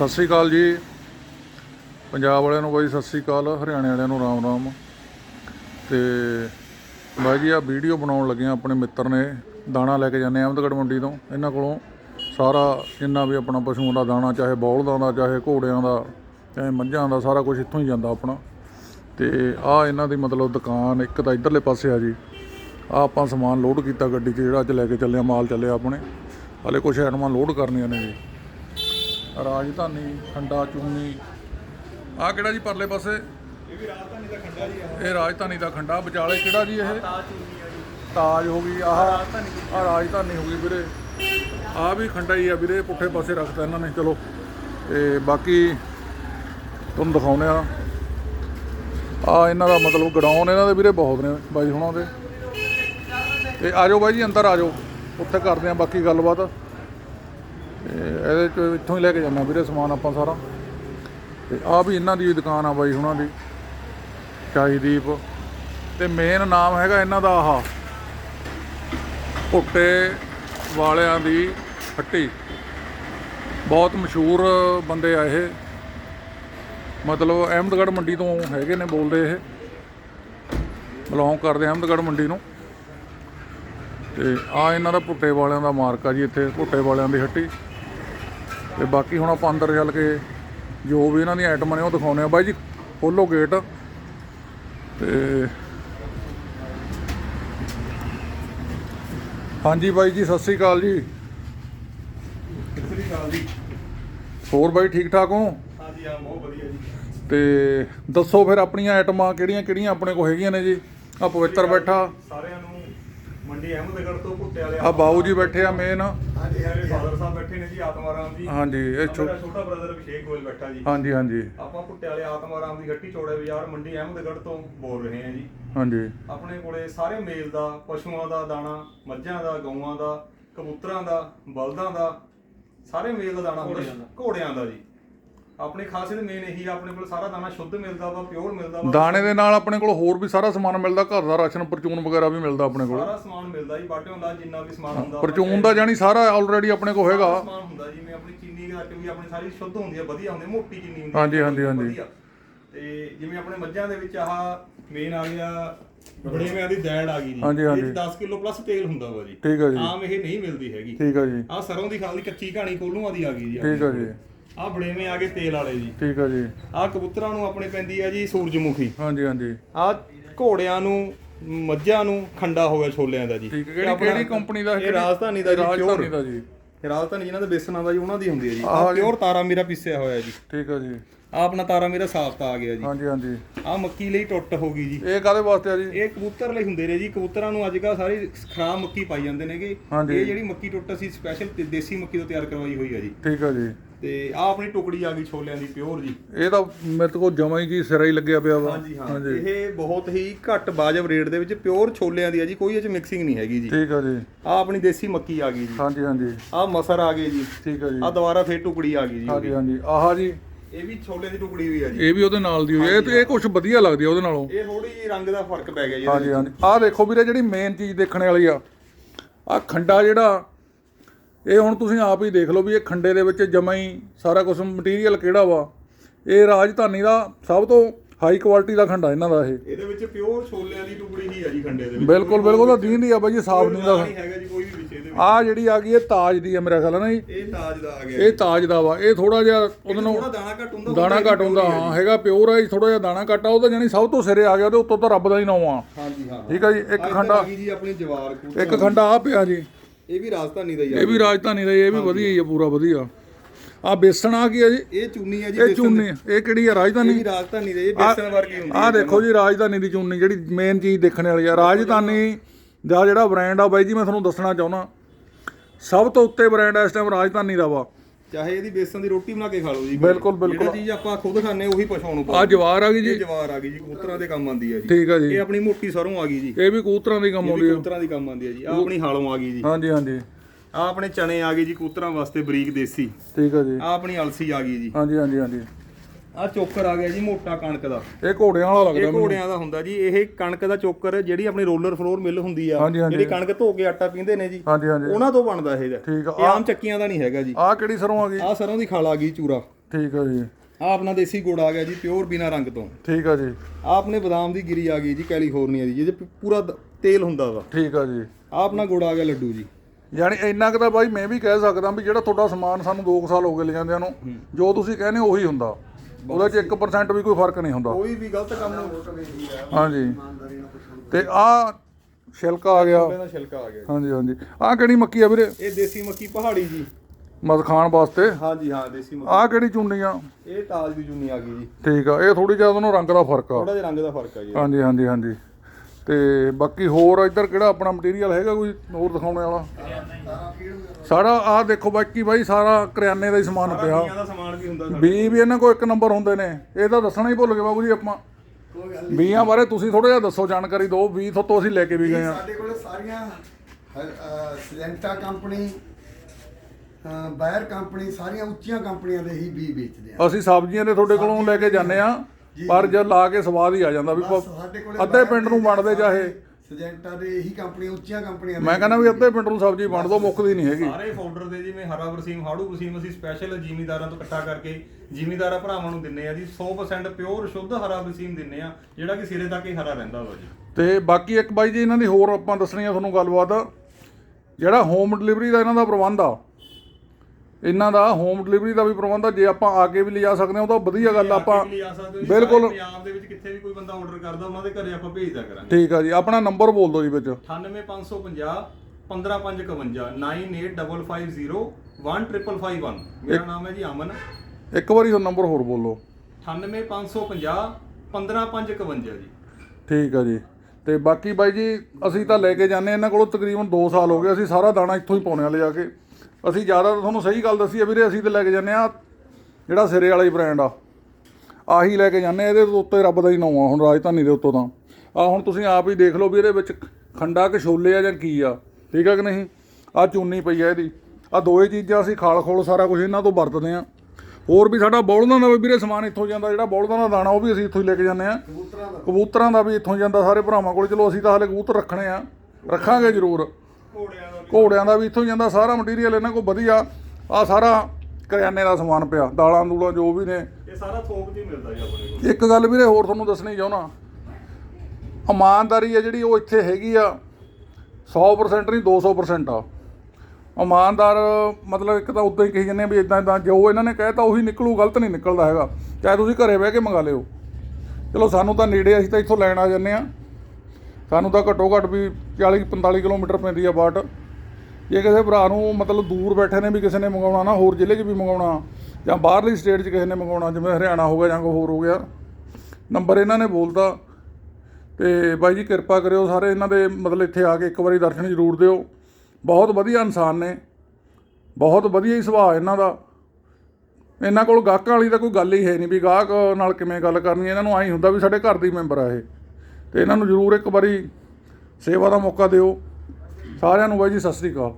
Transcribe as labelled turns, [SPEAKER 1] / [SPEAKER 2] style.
[SPEAKER 1] ਸਤਿ ਸ੍ਰੀ ਅਕਾਲ ਜੀ। ਪੰਜਾਬ ਵਾਲਿਆਂ ਨੂੰ ਬਾਈ ਸਤਿ ਸ੍ਰੀ ਅਕਾਲ, ਹਰਿਆਣੇ ਵਾਲਿਆਂ ਨੂੰ ਰਾਮ ਰਾਮ। ਤੇ ਬਾਈ ਜੀ ਆ ਵੀਡੀਓ ਬਣਾਉਣ ਲੱਗੇ ਆ ਆਪਣੇ ਮਿੱਤਰ ਨੇ, ਦਾਣਾ ਲੈ ਕੇ ਜਾਂਦੇ ਆ ਅਹਿਮਦਗੜ੍ਹ ਮੰਡੀ ਤੋਂ। ਇਹਨਾਂ ਕੋਲੋਂ ਸਾਰਾ ਜਿੰਨਾ ਵੀ ਆਪਣਾ ਪਸ਼ੂਆਂ ਦਾ ਦਾਣਾ, ਚਾਹੇ ਬੌਲਦਾਂ ਦਾ, ਚਾਹੇ ਘੋੜਿਆਂ ਦਾ, ਚਾਹੇ ਮੱਝਾਂ ਦਾ, ਸਾਰਾ ਕੁਝ ਇੱਥੋਂ ਹੀ ਜਾਂਦਾ ਆਪਣਾ। ਤੇ ਆ ਇਹਨਾਂ ਦੀ ਮਤਲਬ ਦੁਕਾਨ ਇੱਕ ਤਾਂ ਇਧਰਲੇ ਪਾਸੇ ਆ ਜੀ। ਆ ਆਪਾਂ ਸਮਾਨ ਲੋਡ ਕੀਤਾ ਗੱਡੀ 'ਚ ਜਿਹੜਾ ਅੱਜ ਲੈ ਕੇ ਚੱਲੇ ਆ ਮਾਲ ਚੱਲਿਆ ਆਪਣੇ। ਹਲੇ ਕੁਝ ਆਈਟਮਾਂ ਲੋਡ ਕਰਨੀਆਂ ਨੇ ਜੀ। ਰਾਜਧਾਨੀ, ਖੰਡਾ ਚੂਨੀ। ਆ ਕਿਹੜਾ ਜੀ ਪਰਲੇ ਪਾਸੇ?
[SPEAKER 2] ਇਹ ਵੀ ਰਾਜਧਾਨੀ ਦਾ ਖੰਡਾ। ਜੀ ਆ
[SPEAKER 1] ਇਹ ਰਾਜਧਾਨੀ ਦਾ ਖੰਡਾ ਵਿਚਾਲੇ ਕਿਹੜਾ ਜੀ ਇਹ?
[SPEAKER 2] ਤਾਜ
[SPEAKER 1] ਹੋ ਗਈ। ਆਹ ਆ ਰਾਜਧਾਨੀ ਹੋ ਗਈ ਵੀਰੇ। ਆ ਵੀ ਖੰਡਾ ਹੀ ਆ ਵੀਰੇ, ਪੁੱਠੇ ਪਾਸੇ ਰੱਖਤਾ ਇਹਨਾਂ ਨੇ। ਚਲੋ, ਤੇ ਬਾਕੀ ਤੁਹਾਨੂੰ ਦਿਖਾਉਨੇ ਆ ਆ ਇਹਨਾਂ ਦਾ ਮਤਲਬ ਗਡਾਊਨ ਇਹਨਾਂ ਦੇ ਵੀਰੇ ਬਹੁਤ ਨੇ ਬਾਈ ਹੁਣਾਂ ਦੇ। ਤੇ ਆ ਜਾਓ ਬਾਈ ਜੀ, ਅੰਦਰ ਆ ਜਾਓ। ਉੱਥੇ ਕਰਦੇ ਆ ਬਾਕੀ ਗੱਲਬਾਤ। ਤੇ ਇਹਦੇ ਚ ਇੱਥੋਂ ਹੀ ਲੈ ਕੇ ਜਾਂਦਾ ਵੀਰੇ ਸਮਾਨ ਆਪਾਂ ਸਾਰਾ। ਤੇ ਆ ਵੀ ਇਹਨਾਂ ਦੀ ਦੁਕਾਨ ਆ ਬਾਈ ਹੁਣਾਂ ਦੀ ਸ਼ਾਹੀਦੀਪ ਤੇ ਮੇਨ ਨਾਮ ਹੈਗਾ ਇਹਨਾਂ ਦਾ ਆਹ। ਭੁੱਟੇ ਵਾਲਿਆਂ ਦੀ ਹੱਟੀ। ਬਹੁਤ ਮਸ਼ਹੂਰ ਬੰਦੇ ਆ ਇਹ। ਮਤਲਬ ਅਹਿਮਦਗੜ੍ਹ ਮੰਡੀ ਤੋਂ ਹੈਗੇ ਨੇ ਬੋਲਦੇ ਇਹ। ਬਿਲੋਂਗ ਕਰਦੇ ਅਹਿਮਦਗੜ੍ਹ ਮੰਡੀ ਨੂੰ। ਤੇ ਆ ਇਹਨਾਂ ਦਾ ਭੁੱਟੇ ਵਾਲਿਆਂ ਦਾ ਮਾਰਕ ਆ ਜੀ ਇੱਥੇ, ਭੁੱਟੇ ਵਾਲਿਆਂ ਦੀ ਹੱਟੀ। ਤੇ ਬਾਕੀ ਹੁਣ ਆਪਾਂ ਅੰਦਰ ਚੱਲ ਕੇ ਜੋ ਵੀ ਇਹਨਾਂ ਦੀਆਂ ਆਈਟਮਾਂ ਨੇ ਉਹ ਦਿਖਾਉਣੇ ਆ ਬਾਈ ਜੀ ਖੋਲੋ ਗੇਟ ਤੇ ਹਾਂਜੀ ਬਾਈ ਜੀ ਸਤਿ ਸ੍ਰੀ ਅਕਾਲ ਜੀ।
[SPEAKER 2] ਸ੍ਰੀ ਅਕਾਲ ਜੀ
[SPEAKER 1] ਹੋਰ ਬਾਈ ਠੀਕ ਠਾਕ ਹੋ?
[SPEAKER 2] ਹਾਂਜੀ ਹਾਂ ਬਹੁਤ ਵਧੀਆ ਜੀ।
[SPEAKER 1] ਤੇ ਦੱਸੋ ਫਿਰ ਆਪਣੀਆਂ ਆਈਟਮਾਂ ਕਿਹੜੀਆਂ ਕਿਹੜੀਆਂ ਆਪਣੇ ਕੋਲ ਹੈਗੀਆਂ ਨੇ ਜੀ? ਆ ਪਵਿੱਤਰ ਬੈਠਾ।
[SPEAKER 2] ਸਾਰਿਆਂ ਨੂੰ ਮੰਡੀ ਅਹਿਮਦਗੜ੍ਹ ਤੋਂ ਭੁੱਟੇ ਵਾਲੇ
[SPEAKER 1] ਆ ਬਾਊ ਜੀ ਬੈਠੇ ਆ ਮੇਨ
[SPEAKER 2] ਹਾਂਜੀ ਸਾਡੇ ਫਾਦਰ ਸਾਹਿਬ ਬੈਠੇ ਨੇ ਜੀ ਆਤਮਾਰਾਮ ਜੀ।
[SPEAKER 1] ਹਾਂਜੀ ਇਹ
[SPEAKER 2] ਆਹ
[SPEAKER 1] ਛੋ-
[SPEAKER 2] ਮੇਰਾ ਛੋਟਾ ਬ੍ਰਦਰ ਅਭਿਸ਼ੇਕ ਗੋਇਲ ਬੈਠਾ ਜੀ।
[SPEAKER 1] ਹਾਂਜੀ ਹਾਂਜੀ।
[SPEAKER 2] ਆਪਾਂ ਭੁੱਟੇ ਵਾਲੇ ਆਤਮਾਰਾਮ ਦੀ ਹੱਟੀ ਚੌੜੇ ਬਾਜ਼ਾਰ ਮੰਡੀ ਅਹਿਮਦਗੜ੍ਹ ਤੋਂ ਬੋਲ ਰਹੇ ਹਾਂ ਜੀ।
[SPEAKER 1] ਹਾਂਜੀ।
[SPEAKER 2] ਆਪਣੇ ਕੋਲੇ ਸਾਰੇ ਮੇਲ ਦਾ ਪਸ਼ੂਆਂ ਦਾ ਦਾਣਾ ਮੱਝਾਂ ਦਾ ਗਊਆਂ ਦਾ ਕਬੂਤਰਾਂ ਦਾ ਬਲਦਾਂ ਦਾ ਸਾਰੇ ਮੇਲ ਦਾ ਦਾਣਾ ਹੁੰਦਾ ਘੋੜਿਆਂ ਦਾ ਜੀ। ਆਪਣੀ ਖਾਸੀਅਤ ਮੇਨ ਇਹੀ ਆ ਆਪਣੇ ਕੋਲ ਸਾਰਾ ਦਾਣਾ ਸ਼ੁੱਧ ਮਿਲਦਾ ਵਾ ਪਿਓਰ ਮਿਲਦਾ ਵਾ।
[SPEAKER 1] ਦਾਣੇ ਦੇ ਨਾਲ ਆਪਣੇ ਕੋਲ ਹੋਰ ਵੀ ਸਾਰਾ ਸਮਾਨ ਮਿਲਦਾ ਘਰ ਦਾ ਰਾਸ਼ਨ ਪਰਚੂਨ ਵਗੈਰਾ ਵੀ ਮਿਲਦਾ ਆਪਣੇ ਕੋਲ।
[SPEAKER 2] ਸਾਰਾ ਸਮਾਨ ਮਿਲਦਾ ਜੀ ਬਾਟਿਆਂ ਦਾ ਜਿੰਨਾ ਵੀ ਸਮਾਨ ਹੁੰਦਾ
[SPEAKER 1] ਪਰਚੂਨ ਦਾ ਜਾਨੀ ਸਾਰਾ ਆਲਰੇਡੀ ਆਪਣੇ ਕੋਲ
[SPEAKER 2] ਸਾਰਾ
[SPEAKER 1] ਹੈਗਾ
[SPEAKER 2] ਸਮਾਨ ਹੁੰਦਾ ਜਿਵੇਂ ਆਪਣੀ ਚੀਨੀ ਕਰਕੇ ਵੀ ਆਪਣੀ ਸਾਰੀ ਸ਼ੁੱਧ ਹੁੰਦੀ ਹੈ ਵਧੀਆ ਹੁੰਦੀ ਮੋਟੀ ਚੀਨੀ ਹੁੰਦੀ
[SPEAKER 1] ਹਾਂਜੀ, ਹਾਂਜੀ, ਹਾਂਜੀ।
[SPEAKER 2] ਤੇ ਜਿਵੇਂ ਆਪਣੇ ਮੱਝਾਂ ਦੇ ਵਿੱਚ ਆਹ ਮੇਨ ਆ ਗਿਆ ਬੜੇਵਿਆਂ ਦੀ ਦੈੜ ਆ ਗਈ ਜੀ।
[SPEAKER 1] ਹਾਂਜੀ, ਹਾਂਜੀ।
[SPEAKER 2] ਇਹ 'ਚ 10 ਕਿਲੋ ਪਲੱਸ ਤੇਲ ਹੁੰਦਾ ਵਾ ਜੀ।
[SPEAKER 1] ਠੀਕ ਹੈ ਜੀ।
[SPEAKER 2] ਆਮ ਇਹ ਨਹੀਂ ਮਿਲਦੀ ਹੈਗੀ।
[SPEAKER 1] ਠੀਕ ਹੈ ਜੀ।
[SPEAKER 2] ਆਹ ਸਰੋਂ ਦੀ ਖਾਲ ਦੀ ਕੱਚੀ ਕਹਾਣੀ ਕੋਲੂਆਂ ਦੀ ਆ ਗਈ ਜੀ
[SPEAKER 1] ਠੀਕ ਹੈ ਜੀ।
[SPEAKER 2] ਆਹ ਬੜੇਵੇਂ ਆ ਗਏ ਤੇਲ ਵਾਲੇ ਜੀ।
[SPEAKER 1] ਠੀਕ ਹੈ ਜੀ।
[SPEAKER 2] ਆਹ ਕਬੂਤਰਾਂ ਨੂੰ ਆਪਣੇ ਪੈਂਦੀ ਆ ਜੀ ਸੂਰਜਮੁਖੀ।
[SPEAKER 1] ਹਾਂਜੀ ਹਾਂਜੀ।
[SPEAKER 2] ਆਹ ਘੋੜਿਆਂ ਨੂੰ ਮੱਝਾਂ ਨੂੰ ਖੰਡਾ ਹੋ ਗਿਆ ਛੋਲਿਆਂ ਦਾ ਜੀ।
[SPEAKER 1] ਠੀਕ ਹੈ
[SPEAKER 2] ਇਹ
[SPEAKER 1] ਕਿਹੜੀ ਕਿਹੜੀ ਕੰਪਨੀ ਦਾ
[SPEAKER 2] ਇਹ ਰਾਜਧਾਨੀ ਦਾ ਜੀ
[SPEAKER 1] ਰਾਜਧਾਨੀ ਦਾ ਜੀ।
[SPEAKER 2] ਰਾਜਧਾਨੀ ਜਿਹਨਾਂ ਦੇ ਬੇਸਨਾਂ ਦਾ ਜੀ ਉਹਨਾਂ ਦੀ ਹੁੰਦੀ ਹੈ ਜੀ।
[SPEAKER 1] ਆਹ
[SPEAKER 2] ਪਿਓਰ ਤਾਰਾ ਮੇਰਾ ਪਿਸਿਆ ਹੋਇਆ ਜੀ।
[SPEAKER 1] ਠੀਕ ਹੈ ਜੀ।
[SPEAKER 2] ਆਹ ਆਪਣਾ ਤਾਰਾ ਮੇਰਾ ਸਾਫਤਾ ਆ ਗਿਆ ਜੀ।
[SPEAKER 1] ਹਾਂਜੀ ਹਾਂਜੀ।
[SPEAKER 2] ਆਹ ਮੱਕੀ ਲਈ ਟੁੱਟ ਹੋ ਗਈ ਜੀ।
[SPEAKER 1] ਇਹ ਕਾਦੇ ਵਾਸਤੇ ਆ ਜੀ?
[SPEAKER 2] ਇਹ ਕਬੂਤਰ ਲਈ ਹੁੰਦੇ ਨੇ ਜੀ। ਕਬੂਤਰਾਂ ਨੂੰ ਅੱਜ ਕੱਲ੍ਹ ਸਾਰੀ ਖਰਾਬ ਮੱਕੀ ਪਾਈ ਜਾਂਦੇ ਨੇਗੇ। ਇਹ ਜਿਹੜੀ ਮੱਕੀ ਟੁੱਟ ਅਸੀਂ ਸਪੈਸ਼ਲ ਦੇਸੀ ਮੱਕੀ ਤੋਂ ਤਿਆਰ ਕਰਵਾਈ ਹੋਈ ਹੈ ਜੀ।
[SPEAKER 1] ਠੀਕ ਹੈ ਜੀ।
[SPEAKER 2] ਤੇ ਆਹ ਆਪਣੀ ਟੁਕੜੀ ਆ ਗਈ ਛੋਲਿਆਂ ਦੀ ਪਿਓਰ ਜੀ।
[SPEAKER 1] ਇਹ ਤਾਂ ਮੇਰੇ ਕੋਲ ਜਮਾ ਹੀ ਜੀ ਸਿਰਾ ਹੀ ਲੱਗਿਆ ਪਿਆ ਵਾ।
[SPEAKER 2] ਹਾਂਜੀ ਹਾਂ। ਇਹ ਬਹੁਤ ਹੀ ਘੱਟ ਵਾਜਬ ਰੇਟ ਦੇ ਵਿੱਚ ਪਿਓਰ ਛੋਲਿਆਂ ਦੀ ਆ ਜੀ ਕੋਈ ਇਹ ਚ ਮਿਕਸਿੰਗ ਨਹੀਂ ਹੈਗੀ ਜੀ।
[SPEAKER 1] ਠੀਕ ਹੈ ਜੀ।
[SPEAKER 2] ਆਹ ਆਪਣੀ ਦੇਸੀ ਮੱਕੀ ਆ ਗਈ ਜੀ।
[SPEAKER 1] ਹਾਂਜੀ ਹਾਂਜੀ।
[SPEAKER 2] ਆਹ ਮਸਰ ਆ ਗਏ ਜੀ।
[SPEAKER 1] ਠੀਕ ਹੈ ਜੀ।
[SPEAKER 2] ਆਹ ਦੁਬਾਰਾ ਫੇਰ ਟੁਕੜੀ ਆ ਗਈ ਜੀ।
[SPEAKER 1] ਹਾਂਜੀ ਹਾਂਜੀ। ਆਹ ਜੀ।
[SPEAKER 2] ਇਹ ਵੀ ਛੋਲਿਆਂ ਦੀ ਟੁਕੜੀ ਵੀ ਆ ਜੀ।
[SPEAKER 1] ਇਹ ਵੀ ਉਹਦੇ ਨਾਲ ਦੀ ਹੋਈ ਇਹ ਤੇ ਇਹ ਕੁਝ ਵਧੀਆ ਲੱਗਦੀ ਆ ਉਹਦੇ ਨਾਲੋਂ।
[SPEAKER 2] ਇਹ ਥੋੜੀ ਜਿਹੀ ਰੰਗ ਦਾ ਫ਼ਰਕ ਪੈ ਗਿਆ ਜੀ
[SPEAKER 1] ਹਾਂਜੀ ਹਾਂਜੀ। ਆਹ ਦੇਖੋ ਵੀਰੇ ਜਿਹੜੀ ਮੇਨ ਚੀਜ਼ ਦੇਖਣ ਵਾਲੀ ਆ ਆ ਖੰਡਾ ਜਿਹੜਾ ਇਹ ਹੁਣ ਤੁਸੀਂ ਆਪ ਹੀ ਦੇਖ ਲਓ ਵੀ ਇਹ ਖੰਡੇ ਦੇ ਵਿੱਚ ਜਮਾ ਹੀ ਸਾਰਾ ਕੁਝ ਮਟੀਰੀਅਲ ਕਿਹੜਾ ਵਾ? ਇਹ ਰਾਜਧਾਨੀ ਦਾ ਸਭ ਤੋਂ ਹਾਈ ਕੁਆਲਿਟੀ ਦਾ ਖੰਡਾ ਇਹਨਾਂ ਦਾ ਇਹ।
[SPEAKER 2] ਇਹਦੇ ਵਿੱਚ ਪਿਓਰ ਛੋਲਿਆਂ ਦੀ ਟੁਕੜੀ ਹੀ ਆ ਜੀ ਖੰਡੇ ਦੇ ਵਿੱਚ।
[SPEAKER 1] ਬਿਲਕੁਲ ਬਿਲਕੁਲ ਤਾਂ ਦੀਂਦੀ ਆ ਬਾਈ ਜੀ ਸਾਫ਼ ਨਹੀਂ ਦਾ
[SPEAKER 2] ਨਹੀਂ ਹੈਗਾ ਜੀ ਕੋਈ ਵੀ ਵਿੱਚ ਇਹਦੇ ਵਿੱਚ।
[SPEAKER 1] ਆ ਜਿਹੜੀ ਆ ਗਈ ਇਹ ਤਾਜ ਦੀ ਆ ਮੇਰਾ ਖਿਆਲ ਨਾ ਜੀ।
[SPEAKER 2] ਇਹ ਤਾਜ ਦਾ ਆ ਗਿਆ
[SPEAKER 1] ਇਹ ਤਾਜ ਦਾ ਵਾ ਇਹ ਥੋੜਾ ਜਿਹਾ ਉਹਦੇ ਨਾਲ
[SPEAKER 2] ਥੋੜਾ ਦਾਣਾ ਘੱਟ ਹੁੰਦਾ
[SPEAKER 1] ਦਾਣਾ ਘੱਟ ਹੁੰਦਾ ਹਾਂ ਹੈਗਾ ਪਿਓਰ ਹੈ ਥੋੜਾ ਜਿਹਾ ਦਾਣਾ ਘੱਟ ਆ ਉਹ ਤਾਂ ਜਾਨੀ ਸਭ ਤੋਂ ਸਿਰੇ ਆ ਗਿਆ ਉਹਦੇ ਉੱਤੋਂ ਤਾਂ ਰੱਬ ਦਾ ਹੀ ਨਾਮ ਆ।
[SPEAKER 2] ਹਾਂਜੀ ਹਾਂ
[SPEAKER 1] ਠੀਕ ਆ ਜੀ ਇੱਕ ਖੰਡਾ
[SPEAKER 2] ਆ ਜੀ
[SPEAKER 1] ਇੱਕ ਖੰਡਾ ਆ ਪਿਆ ਜੀ।
[SPEAKER 2] ਇਹ ਵੀ ਰਾਜਧਾਨੀ ਦਾ ਹੀ ਆ
[SPEAKER 1] ਇਹ ਵੀ ਰਾਜਧਾਨੀ ਦਾ ਹੀ, ਇਹ ਵੀ ਵਧੀਆ ਹੀ ਆ ਪੂਰਾ ਵਧੀਆ। ਆ ਬੇਸਣ ਆ ਕੀ ਆ ਜੀ?
[SPEAKER 2] ਇਹ ਚੁੰਨੀ ਹੈ ਜੀ
[SPEAKER 1] ਇਹ ਚੂਨੀ ਇਹ ਕਿਹੜੀ ਆ
[SPEAKER 2] ਇਹ
[SPEAKER 1] ਰਾਜਧਾਨੀ
[SPEAKER 2] ਵੀ ਰਾਜਧਾਨੀ ਦੇ ਇਹ ਬੇਸਣ ਵਰਗੀ ਹੁੰਦੀ
[SPEAKER 1] ਆ ਦੇਖੋ ਜੀ ਰਾਜਧਾਨੀ ਦੀ ਚੂਨੀ ਜਿਹੜੀ ਮੇਨ ਚੀਜ਼ ਦੇਖਣ ਵਾਲੀ ਆ। ਰਾਜਧਾਨੀ ਦਾ ਜਿਹੜਾ ਬ੍ਰਾਂਡ ਆ ਬਾਈ ਜੀ ਮੈਂ ਤੁਹਾਨੂੰ ਦੱਸਣਾ ਚਾਹੁੰਦਾ। ਸਭ ਤੋਂ ਉੱਤੇ ਬ੍ਰਾਂਡ ਇਸ ਟਾਈਮ ਰਾਜਧਾਨੀ ਦਾ ਵਾ।
[SPEAKER 2] ਚਾਹੇ ਇਹਦੀ ਬੇਸਣ ਦੀ ਰੋਟੀ ਬਣਾ ਕੇ ਖਾ ਲਓ ਜੀ।
[SPEAKER 1] ਬਿਲਕੁਲ, ਬਿਲਕੁਲ।
[SPEAKER 2] ਜਿਹੜੀ ਚੀਜ਼ ਆਪਾਂ ਖੁਦ ਖਾਂਦੇ ਉਹੀ ਪਛਾਉਣ ਨੂੰ
[SPEAKER 1] ਆ ਜਵਾਰ ਆ ਗਈ
[SPEAKER 2] ਇਹ
[SPEAKER 1] ਜੀ
[SPEAKER 2] ਜਵਾਰ ਆ ਗਈ ਜੀ ਕਬੂਤਰਾਂ ਦੇ ਕੰਮ ਆਉਂਦੀ ਹੈ ਜੀ।
[SPEAKER 1] ਠੀਕ ਆ ਜੀ।
[SPEAKER 2] ਇਹ ਆਪਣੀ ਮੋਟੀ ਸਰੋਂ ਆ ਗਈ ਜੀ।
[SPEAKER 1] ਇਹ ਵੀ ਕਬੂਤਰਾਂ ਦੀ ਕੰਮ
[SPEAKER 2] ਇਹ
[SPEAKER 1] ਆਉਂਦੀ
[SPEAKER 2] ਵੀ
[SPEAKER 1] ਆ।
[SPEAKER 2] ਕਬੂਤਰਾਂ ਦੀ ਕੰਮ ਆਉਂਦੀ ਹੈ ਜੀ। ਆ ਆਪਣੀ ਹਾਲੋਂ ਆ ਗਈ ਜੀ।
[SPEAKER 1] ਹਾਂਜੀ ਹਾਂਜੀ।
[SPEAKER 2] ਆ ਆਪਣੇ ਚਣੇ ਆ ਗਏ ਜੀ ਕਬੂਤਰਾਂ ਵਾਸਤੇ ਬਰੀਕ ਦੇਸੀ।
[SPEAKER 1] ਠੀਕ ਆ ਜੀ।
[SPEAKER 2] ਆ ਆਪਣੀ ਅਲਸੀ ਆ ਗਈ ਜੀ।
[SPEAKER 1] ਹਾਂਜੀ ਹਾਂਜੀ ਹਾਂਜੀ।
[SPEAKER 2] ਆ ਚੋਕਰ ਆ ਗਿਆ ਜੀ ਮੋਟਾ ਕਣਕ ਦਾ।
[SPEAKER 1] ਇਹ ਘੋੜਿਆਂ ਵਾਲਾ ਲੱਗਦਾ
[SPEAKER 2] ਇਹ ਘੋੜਿਆਂ ਦਾ ਹੁੰਦਾ ਜੀ। ਇਹ ਕਣਕ ਦਾ ਚੋਕਰ ਜਿਹੜੀ ਆਪਣੀ ਰੋਲਰ ਫਲੋਰ ਮਿਲ ਹੁੰਦੀ ਆ
[SPEAKER 1] ਹਾਂਜੀ, ਹਾਂਜੀ।
[SPEAKER 2] ਜਿਹੜੀ ਕਣਕ ਧੋ ਕੇ ਆਟਾ ਪੀਂਦੇ ਨੇ ਜੀ
[SPEAKER 1] ਹਾਂਜੀ ਹਾਂਜੀ।
[SPEAKER 2] ਉਹਨਾਂ ਤੋਂ ਬਣਦਾ ਇਹ।
[SPEAKER 1] ਠੀਕ ਆ।
[SPEAKER 2] ਇਹ ਆਮ ਚੱਕੀਆਂ ਦਾ ਨਹੀਂ ਹੈਗਾ ਜੀ।
[SPEAKER 1] ਆ ਕਿਹੜੀ ਸਰੋਂ ਆ ਗਈ?
[SPEAKER 2] ਆ ਸਰੋਂ ਦੀ ਖਾਲ ਆ ਗਈ ਚੂਰਾ।
[SPEAKER 1] ਠੀਕ ਆ ਜੀ।
[SPEAKER 2] ਆ ਆਪਣਾ ਦੇਸੀ ਗੁੜ ਆ ਗਿਆ ਜੀ ਪਿਓਰ ਬਿਨਾ ਰੰਗ ਤੋਂ।
[SPEAKER 1] ਠੀਕ ਆ ਜੀ।
[SPEAKER 2] ਆ ਆਪਣੇ ਬਦਾਮ ਦੀ ਗਿਰੀ ਆ ਗਈ ਜੀ ਕੈਲੀਫੋਰਨੀਆ ਦੀ। ਜਿਹਦੇ ਪੂਰਾ ਦ- ਤੇਲ ਹੁੰਦਾ ਵਾ।
[SPEAKER 1] ਠੀਕ ਆ ਜੀ।
[SPEAKER 2] ਆ ਆਪਣਾ ਗੁੜ ਆ ਗਿਆ ਲੱਡੂ ਜੀ।
[SPEAKER 1] ਯਾਨੀ ਇੰਨਾ ਕੁ ਤਾਂ ਬਾਈ ਮੈਂ ਵੀ ਕਹਿ ਸਕਦਾ ਵੀ ਜਿਹੜਾ ਤੁਹਾਡਾ ਸਮਾਨ ਸਾਨੂੰ 2 ਸਾਲ ਹੋ ਗਏ ਲੈ ਜਾਂਦਿਆਂ ਨੂੰ ਜੋ ਤੁਸੀਂ ਕਹਿੰਦੇ ਉਹੀ ਹੁੰਦਾ। ਉਹਦੇ ਚ 1% ਵੀ ਕੋਈ ਫ਼ਰਕ ਨਹੀਂ ਹੁੰਦਾ।
[SPEAKER 2] ਕੋਈ ਵੀ ਗਲਤ ਕੰਮ
[SPEAKER 1] ਹਾਂਜੀ। ਤੇ ਆ ਛਿਲਕਾ ਆ ਗਿਆ।
[SPEAKER 2] ਇਹਦਾ ਛਿਲਕਾ ਆ ਗਿਆ। ਜੀ।
[SPEAKER 1] ਹਾਂਜੀ ਹਾਂਜੀ। ਆ ਕਿਹੜੀ ਮੱਕੀ ਆ ਵੀਰੇ?
[SPEAKER 2] ਇਹ ਦੇਸੀ ਮੱਕੀ ਪਹਾੜੀ ਜੀ।
[SPEAKER 1] ਮਦ ਖਾਣ ਵਾਸਤੇ?
[SPEAKER 2] ਹਾਂਜੀ ਹਾਂ ਦੇਸੀ ਮੱਕੀ।
[SPEAKER 1] ਆ ਕਿਹੜੀ ਚੁੰਨੀ ਆ?
[SPEAKER 2] ਇਹ ਤਾਜ ਦੀ ਚੁੰਨੀ ਆ ਗਈ ਜੀ।
[SPEAKER 1] ਠੀਕ ਆ ਇਹ ਥੋੜੀ ਜਿਹਾ ਉਹਨੂੰ ਰੰਗ ਦਾ ਫ਼ਰਕ ਆ।
[SPEAKER 2] ਥੋੜਾ ਜਿਹਾ ਰੰਗ ਦਾ ਫ਼ਰਕ ਆ ਜੀ।
[SPEAKER 1] ਹਾਂਜੀ ਹਾਂਜੀ ਹਾਂਜੀ। ਤੇ ਬਾਕੀ ਹੋਰ ਇੱਧਰ ਕਿਹੜਾ ਆਪਣਾ ਮਟੀਰੀਅਲ ਹੈਗਾ ਕੋਈ ਹੋਰ ਦਿਖਾਉਣੇ ਵਾਲਾ? ਸਾਰਾ ਆ ਦੇਖੋ ਬਾਕੀ ਬਾਈ ਸਾਰਾ ਕਰਿਆਨੇ ਦਾ ਹੀ ਸਮਾਨ ਪਿਆ।
[SPEAKER 2] ਬੀਆਂ ਦਾ ਸਮਾਨ ਵੀ ਹੁੰਦਾ ਸਾਡੇ
[SPEAKER 1] ਬੀ ਵੀ ਇਹਨਾਂ ਕੋਲ ਇੱਕ ਨੰਬਰ ਹੁੰਦੇ ਨੇ। ਇਹ ਤਾਂ ਦੱਸਣਾ ਹੀ ਭੁੱਲ ਗਏ ਬਾਬੂ ਜੀ ਆਪਾਂ। ਬੀਆਂ ਬਾਰੇ ਤੁਸੀਂ ਥੋੜਾ ਜਿਹਾ ਦੱਸੋ ਜਾਣਕਾਰੀ ਦਿਓ। ਬੀ ਤੋਂ ਅਸੀਂ ਲੈ ਕੇ ਵੀ ਗਏ ਆ
[SPEAKER 3] ਸਾਡੇ ਕੋਲ ਸਾਰੀਆਂ ਸਿਲੈਂਟਾ ਕੰਪਨੀ ਅ, ਬਾਇਰ ਕੰਪਨੀ ਸਾਰੀਆਂ ਉੱਚੀਆਂ ਕੰਪਨੀਆਂ ਦੇ ਹੀ ਬੀ ਵੇਚਦੇ ਆ
[SPEAKER 1] ਅਸੀਂ ਸਬਜ਼ੀਆਂ ਦੇ ਤੁਹਾਡੇ ਕੋਲੋਂ ਲੈ ਕੇ ਜਾਂਦੇ ਆ ਪਰ ਜਦ ਲਾ ਕੇ ਸਵਾਦ ਹੀ ਆ ਜਾਂਦਾ ਵੀ
[SPEAKER 3] ਬਸ ਸਾਡੇ ਕੋਲੇ
[SPEAKER 1] ਅੱਧੇ ਪਿੰਡ ਨੂੰ ਵੰਡਦੇ ਚਾਹੇ।
[SPEAKER 3] ਸਿਲੈਂਟਾ ਦੇ ਇਹੀ ਕੰਪਨੀਆਂ ਉੱਚੀਆਂ ਕੰਪਨੀਆਂ
[SPEAKER 1] ਮੈਂ ਕਹਿੰਦਾ ਵੀ ਅੱਧੇ ਪਿੰਡ ਨੂੰ ਸਬਜ਼ੀ ਵੰਡ ਦੋ ਮੁੱਕਦੀ ਨਹੀਂ ਹੈਗੀ।
[SPEAKER 2] ਸਾਰੇ ਫਾਊਡਰ ਦੇ ਜਿਵੇਂ ਹਰਾ ਬਰਸੀਮ ਹਾੜੂ ਬਰਸੀਮ ਅਸੀਂ ਸਪੈਸ਼ਲ ਜ਼ਿਮੀਦਾਰਾਂ ਤੋਂ ਇਕੱਠਾ ਕਰਕੇ ਜ਼ਿਮੀਦਾਰਾਂ ਭਰਾਵਾਂ ਨੂੰ ਦਿੰਨੇ ਆ ਜੀ। 100% ਪਿਓਰ ਸ਼ੁੱਧ ਹਰਾ ਬਰਸੀਮ ਦਿੰਨੇ ਆ ਜਿਹੜਾ ਕਿ ਸਿਰੇ ਤੱਕ ਹੀ ਹਰਾ ਰਹਿੰਦਾ ਵਾ ਜੀ।
[SPEAKER 1] ਤੇ ਬਾਕੀ ਇੱਕ ਬਾਈ ਜੀ ਇਹਨਾਂ ਦੀ ਹੋਰ ਆਪਾਂ ਦੱਸਣੀ ਆ ਤੁਹਾਨੂੰ ਗੱਲਬਾਤ। ਜਿਹੜਾ ਹੋਮ ਡਿਲੀਵਰੀ ਦਾ ਇਹਨਾਂ ਦਾ ਪ੍ਰਬੰਧ ਆ ਇਹਨਾਂ ਦਾ ਹੋਮ ਡਿਲੀਵਰੀ ਦਾ ਵੀ ਪ੍ਰਬੰਧ ਆ ਜੇ ਆਪਾਂ ਆ ਕੇ ਵੀ ਲਿਜਾ ਸਕਦੇ ਹਾਂ ਉਹ ਤਾਂ ਵਧੀਆ ਗੱਲ ਆ ਆਪਾਂ
[SPEAKER 2] ਹੋ
[SPEAKER 1] ਬਿਲਕੁਲ।
[SPEAKER 2] ਪੰਜਾਬ ਦੇ ਵਿੱਚ ਕਿੱਥੇ ਵੀ ਕੋਈ ਬੰਦਾ ਆਰਡਰ ਕਰਦਾ ਉਹਨਾਂ ਦੇ ਘਰੇ ਆਪਾਂ ਭੇਜਦਾ ਕਰਾਂਗੇ।
[SPEAKER 1] ਠੀਕ ਆ ਜੀ ਆਪਣਾ ਨੰਬਰ ਬੋਲ ਦਿਓ ਜੀ ਵਿੱਚ।
[SPEAKER 2] 98550 15551 98550 15551 ਮੇਰਾ ਨਾਮ ਹੈ ਜੀ ਅਮਨ।
[SPEAKER 1] ਇੱਕ ਵਾਰੀ ਉਹ ਨੰਬਰ ਹੋਰ ਬੋਲੋ।
[SPEAKER 2] 98550 15551 ਜੀ।
[SPEAKER 1] ਠੀਕ ਆ ਜੀ। ਤੇ ਬਾਕੀ ਬਾਈ ਜੀ ਅਸੀਂ ਤਾਂ ਲੈ ਕੇ ਜਾਂਦੇ ਇਹਨਾਂ ਕੋਲੋਂ ਤਕਰੀਬਨ 2 ਸਾਲ ਹੋ ਗਏ ਅਸੀਂ ਸਾਰਾ ਦਾਣਾ ਇੱਥੋਂ ਹੀ ਪਾਉਣੇ ਆ ਲਿਜਾ ਕੇ। ਅਸੀਂ ਜ਼ਿਆਦਾ ਤਾਂ ਤੁਹਾਨੂੰ ਸਹੀ ਗੱਲ ਦੱਸੀ ਆ ਵੀਰੇ, ਅਸੀਂ ਤਾਂ ਲੈ ਕੇ ਜਾਂਦੇ ਆ ਜਿਹੜਾ ਸਿਰੇ ਵਾਲਾ ਹੀ ਬ੍ਰਾਂਡ ਆ। ਆਹੀ ਲੈ ਕੇ ਜਾਂਦੇ ਆ, ਇਹਦੇ ਉੱਤੇ ਰੱਬ ਦਾ ਹੀ ਨਾਮ ਆ, ਹੁਣ ਰਾਜਧਾਨੀ ਦੇ ਉੱਤੋਂ ਤਾਂ। ਆ ਹੁਣ ਤੁਸੀਂ ਆਪ ਹੀ ਦੇਖ ਲਓ ਵੀ ਇਹਦੇ ਵਿੱਚ ਖੰਡਾ ਕਿ ਛੋਲੇ ਆ ਜਾਂ ਕੀ ਆ, ਠੀਕ ਆ ਕਿ ਨਹੀਂ? ਆ ਚੂਨੀ ਪਈ ਆ ਇਹਦੀ। ਆ ਦੋਏ ਚੀਜ਼ਾਂ ਅਸੀਂ ਖਾਲ ਖੋਲ ਸਾਰਾ ਕੁਝ ਇਹਨਾਂ ਤੋਂ ਵਰਤਦੇ ਆ। ਹੋਰ ਵੀ ਸਾਡਾ ਬੌਲਦਾਂ ਦਾ ਵੀਰੇ, ਸਮਾਨ ਇੱਥੋਂ ਜਾਂਦਾ, ਜਿਹੜਾ ਬੌਲਦਾਂ ਦਾ ਦਾਣਾ ਉਹ ਵੀ ਅਸੀਂ ਇੱਥੋਂ ਹੀ ਲੈ ਕੇ ਜਾਂਦੇ ਆ।
[SPEAKER 3] ਕਬੂਤਰਾਂ ਦਾ
[SPEAKER 1] ਵੀ ਇੱਥੋਂ ਜਾਂਦਾ, ਸਾਰੇ ਭਰਾਵਾਂ ਕੋਲ। ਚਲੋ ਅਸੀਂ ਤਾਂ ਹਾਲੇ ਕਬੂਤਰ ਰੱਖਣੇ ਆ, ਰੱਖਾਂਗੇ ਜ਼ਰੂਰ।
[SPEAKER 2] ਘੋੜਿਆਂ ਦਾ
[SPEAKER 1] ਘੋੜਿਆਂ ਦਾ ਵੀ ਇੱਥੋਂ ਹੀ ਜਾਂਦਾ ਸਾਰਾ ਮਟੀਰੀਅਲ ਇਹਨਾਂ ਕੋਲ ਵਧੀਆ। ਆ ਸਾਰਾ ਕਰਿਆਨੇ ਦਾ ਸਮਾਨ ਪਿਆ ਦਾਲਾਂ ਦੂਲਾਂ ਜੋ ਵੀ ਨੇ।
[SPEAKER 2] ਇਹ ਸਾਰਾ ਥੋਕ ਹੀ ਮਿਲਦਾ ਜੀ ਆਪਣੇ ਕੋਲ।
[SPEAKER 1] ਇੱਕ ਗੱਲ ਵੀਰੇ ਹੋਰ ਤੁਹਾਨੂੰ ਦੱਸਣੀ ਚਾਹੁੰਦਾ। ਇਮਾਨਦਾਰੀ ਹੈ ਜਿਹੜੀ ਉਹ ਇੱਥੇ ਹੈਗੀ ਆ 100% ਨਹੀਂ 200% ਆ। ਇਮਾਨਦਾਰ ਮਤਲਬ ਇੱਕ ਤਾਂ ਉਦਾਂ ਹੀ ਕਹੀ ਜਾਂਦੇ ਆ ਵੀ ਇਦਾਂ ਇਦਾਂ ਜੋ ਇਹਨਾਂ ਨੇ ਕਹਿਤਾ ਉਹੀ ਨਿਕਲੂ ਗਲਤ ਨਹੀਂ ਨਿਕਲਦਾ ਹੈਗਾ। ਚਾਹੇ ਤੁਸੀਂ ਘਰੇ ਬਹਿ ਕੇ ਮੰਗਾ ਲਿਓ। ਚਲੋ ਸਾਨੂੰ ਤਾਂ ਨੇੜੇ ਅਸੀਂ ਤਾਂ ਇੱਥੋਂ ਲੈਣ ਆ ਜੰਨੇ ਆ। ਸਾਨੂੰ ਤਾਂ ਘੱਟੋ ਘੱਟ ਵੀ 40 45 ਕਿਲੋਮੀਟਰ ਪੈਂਦੀ ਆ ਬਾਟ। ਜੇ ਕਿਸੇ ਭਰਾ ਨੂੰ ਮਤਲਬ ਦੂਰ ਬੈਠੇ ਨੇ ਵੀ ਕਿਸੇ ਨੇ ਮੰਗਾਉਣਾ ਨਾ, ਹੋਰ ਜ਼ਿਲ੍ਹੇ 'ਚ ਵੀ ਮੰਗਾਉਣਾ ਜਾਂ ਬਾਹਰਲੀ ਸਟੇਟ 'ਚ ਕਿਸੇ ਨੇ ਮੰਗਾਉਣਾ, ਜਿਵੇਂ ਹਰਿਆਣਾ ਹੋ ਗਿਆ ਜਾਂ ਕੋਈ ਹੋਰ ਹੋ ਗਿਆ, ਨੰਬਰ ਇਹਨਾਂ ਨੇ ਬੋਲਤਾ। ਤੇ ਬਾਈ ਜੀ ਕਿਰਪਾ ਕਰਿਓ ਸਾਰੇ ਇਹਨਾਂ ਦੇ ਮਤਲਬ ਇੱਥੇ ਆ ਕੇ ਇੱਕ ਵਾਰੀ ਦਰਸ਼ਨ ਜ਼ਰੂਰ ਦਿਓ। ਬਹੁਤ ਵਧੀਆ ਇਨਸਾਨ ਨੇ। ਬਹੁਤ ਵਧੀਆ ਹੀ ਸੁਭਾਅ ਇਹਨਾਂ ਦਾ। ਇਹਨਾਂ ਕੋਲ ਗਾਹਕਾਂ ਵਾਲੀ ਤਾਂ ਕੋਈ ਗੱਲ ਹੀ ਹੈ ਨਹੀਂ ਵੀ ਗਾਹਕ ਨਾਲ ਕਿਵੇਂ ਗੱਲ ਕਰਨੀ ਇਹਨਾਂ ਨੂੰ ਆਈ ਹੁੰਦਾ ਵੀ ਸਾਡੇ ਘਰ ਦੀ ਮੈਂਬਰ ਆ ਇਹ। ਤੇ ਇਹਨਾਂ ਨੂੰ ਜ਼ਰੂਰ ਇੱਕ ਵਾਰੀ ਸੇਵਾ ਦਾ ਮੌਕਾ ਦਿਓ। ਸਾਰਿਆਂ ਨੂੰ ਬਾਈ ਜੀ ਸਤਿ ਸ੍ਰੀ ਅਕਾਲ।